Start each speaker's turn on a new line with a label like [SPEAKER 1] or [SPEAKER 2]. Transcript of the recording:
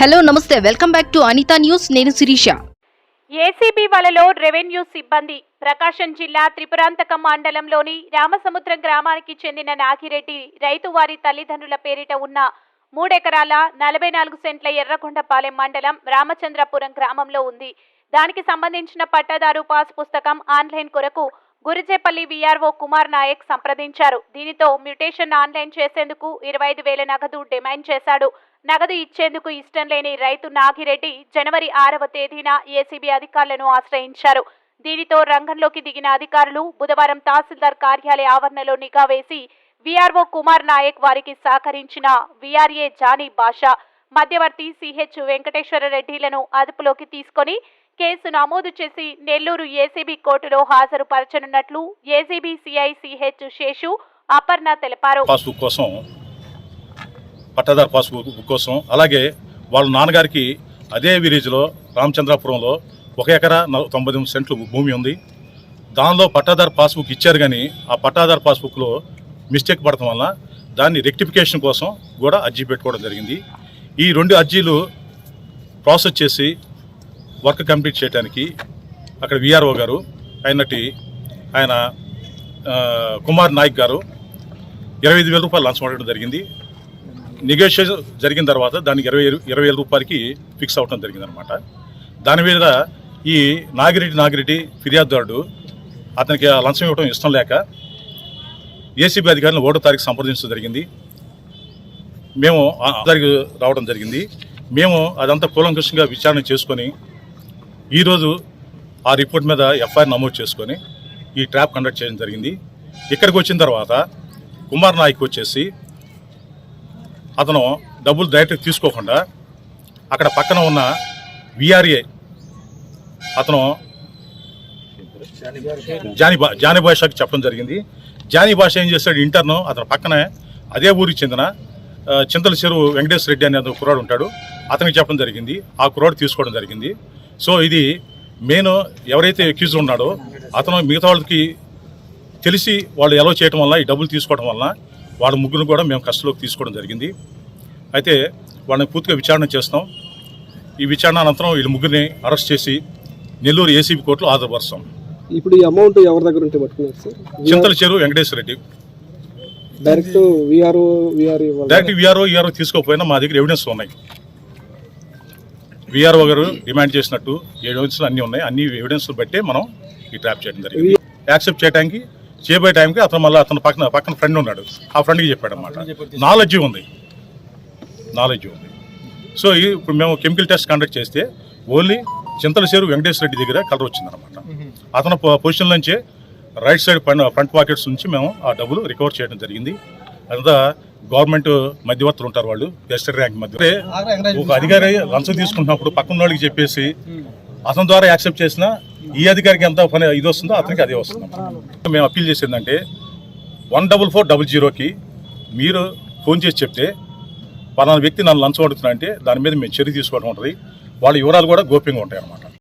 [SPEAKER 1] Hello నమస్తే. Welcome back to Anitha news. నేను Sirisha.
[SPEAKER 2] ACB వలలో రెవెన్యూ సిబ్బంది ప్రకాశం జిల్లా త్రిపురాంతకం మండలంలోని రామసముద్రం గ్రామానికి చెందిన నాగిరెడ్డి రైతు వారి తల్లిదండ్రుల పేరిట ఉన్న మూడెకరాల నలభై నాలుగు సెంట్ల ఎర్రకొండపాలెం మండలం రామచంద్రపురం గ్రామంలో ఉంది. దానికి సంబంధించిన పట్టాదారు పాస్ పుస్తకం ఆన్లైన్ కొరకు గురిజేపల్లి వీఆర్ఓ కుమార్ నాయక్ సంప్రదించారు. దీనితో మ్యూటేషన్ ఆన్లైన్ చేసేందుకు ఇరవై ఐదు వేల నగదు డిమాండ్ చేశాడు. నగదు ఇచ్చేందుకు ఇష్టం లేని రైతు నాగిరెడ్డి జనవరి ఆరవ తేదీన ఏసీబీ అధికారులను ఆశ్రయించారు. దీనితో రంగంలోకి దిగిన అధికారులు బుధవారం తహసీల్దార్ కార్యాలయ ఆవరణలో నిఘా వేసి వీఆర్ఓ కుమార్ నాయక్ వారికి సహకరించిన వీఆర్ఏ జానీ బాషా మధ్యవర్తి సిహెచ్ వెంకటేశ్వర రెడ్డిలను అదుపులోకి తీసుకొని కేసు నమోదు చేసి నెల్లూరు ఏసీబీ కోర్టులో హాజరుపరచనున్నట్లు ACB CI CH Seshu Aparna తెలిపారు.
[SPEAKER 3] పాస్బుక్ కోసం పట్టాదారు పాస్బుక్ కోసం అలాగే వాళ్ళ నాన్నగారికి అదే విలేజ్లో రామచంద్రాపురంలో ఒక ఎకరా తొంభై తొమ్మిది సెంట్లు భూమి ఉంది. దానిలో పట్టాదారు పాస్బుక్ ఇచ్చారు కానీ ఆ పట్టాదారు పాస్బుక్లో మిస్టేక్ పడటం వల్ల దాన్ని రెక్టిఫికేషన్ కోసం కూడా అర్జీ పెట్టుకోవడం జరిగింది. ఈ రెండు అర్జీలు ప్రాసెస్ చేసి వర్క్ కంప్లీట్ చేయడానికి అక్కడ విఆర్ఓ గారు అయినట్టి ఆయన కుమార్ నాయక్ గారు ఇరవై ఐదు వేల రూపాయలు లంచం అడగడం జరిగింది. నెగోషియేషన్ జరిగిన తర్వాత దానికి ఇరవై ఇరవై వేల రూపాయలకి ఫిక్స్ అవ్వడం జరిగింది అనమాట దాని మీద ఈ నాగిరెడ్డి నాగిరెడ్డి ఫిర్యాదుదారుడు అతనికి ఆ లంచం ఇవ్వడం ఇష్టం లేక ఏసీబీ అధికారులను ఓటో తారీఖు సంప్రదించడం జరిగింది. మేము తారీఖు రావడం జరిగింది. మేము అదంతా కూలంకృష్ణంగా విచారణ చేసుకొని ఈరోజు ఆ రిపోర్ట్ మీద ఎఫ్ఐఆర్ నమోదు చేసుకొని ఈ ట్రాప్ కండక్ట్ చేయడం జరిగింది. ఇక్కడికి వచ్చిన తర్వాత కుమార్ నాయక్ వచ్చేసి అతను డబ్బులు డైరెక్ట్ తీసుకోకుండా అక్కడ పక్కన ఉన్న విఆర్ఏ అతను జానీ బా జాని భాషకి చెప్పడం జరిగింది. జానీ భాష ఏం చేస్తాడు? ఇంటర్ను అతను పక్కనే అదే ఊరికి చెందిన చింతల చెరువు వెంకటేశ్వర రెడ్డి అనే ఒక కుర్రాడు ఉంటాడు. అతనికి చెప్పడం జరిగింది. ఆ కుర్రాడు తీసుకోవడం జరిగింది. సో ఇది మెయిన్ ఎవరైతే ఎక్యూజ్ ఉన్నాడో అతను మిగతా వాళ్ళకి తెలిసి వాళ్ళు ఎలా చేయడం వల్ల ఈ డబ్బులు తీసుకోవడం వల్ల వాళ్ళ ముగ్గురు కూడా మేము కష్టలోకి తీసుకోవడం జరిగింది. అయితే వాళ్ళని పూర్తిగా విచారణ చేస్తాం. ఈ విచారణ అనంతరం వీళ్ళ ముగ్గురిని అరెస్ట్ చేసి నెల్లూరు ఏసీబీ కోర్టులో హాజరుపరుస్తాం.
[SPEAKER 4] ఇప్పుడు ఈ అమౌంట్ ఎవరి దగ్గర ఉంటే పట్టుకున్నారు sir?
[SPEAKER 3] Chinthala Cheruvu Venkateswara Reddy.
[SPEAKER 4] Direct VRO VRA
[SPEAKER 3] direct VRO ERO తీసుకోకపోయినా మా దగ్గర ఎవిడెన్స్ ఉన్నాయి. విఆర్ఓ గారు డిమాండ్ చేసినట్టు ఎవిడెన్స్ అన్నీ ఉన్నాయి. అన్ని ఎవిడెన్స్ బట్టే మనం ఈ ట్రాప్ చేయడం జరిగింది. యాక్సెప్ట్ చేయడానికి చేయబోయే టైంకి అతను మళ్ళీ అతను పక్కన పక్కన ఫ్రెండ్ ఉన్నాడు. ఆ ఫ్రెండ్కి చెప్పాడు అనమాట నాలెడ్జ్ ఉంది. నాలెడ్జ్ ఉంది. సో ఇప్పుడు మేము కెమికల్ టెస్ట్ కండక్ట్ చేస్తే ఓన్లీ చింతల చేరు వెంకటేశ్వర రెడ్డి దగ్గర కలర్ వచ్చిందనమాట అతను పొజిషన్ నుంచే right side front front pockets నుంచి మేము ఆ డబ్బులు రికవర్ చేయడం జరిగింది. అదంతా గవర్నమెంట్ మధ్యవర్తులు ఉంటారు వాళ్ళు గెస్టర్ ర్యాంక్ మధ్య ఒక అధికారి లంచం తీసుకుంటున్నప్పుడు పక్కన వాళ్ళకి చెప్పేసి అతని ద్వారా యాక్సెప్ట్ చేసిన ఈ అధికారికి ఎంత పని ఇది వస్తుందో అతనికి అదే వస్తుంది. మేము అప్పీల్ చేసిందంటే వన్ డబుల్ ఫోర్ డబుల్ జీరోకి మీరు ఫోన్ చేసి చెప్తే పలానా వ్యక్తి నన్ను లంచం అడుగుతున్నా అంటే దాని మీద మేము చర్య తీసుకోవడం ఉంటుంది. వాళ్ళ వివరాలు కూడా గోప్యంగా ఉంటాయి అన్నమాట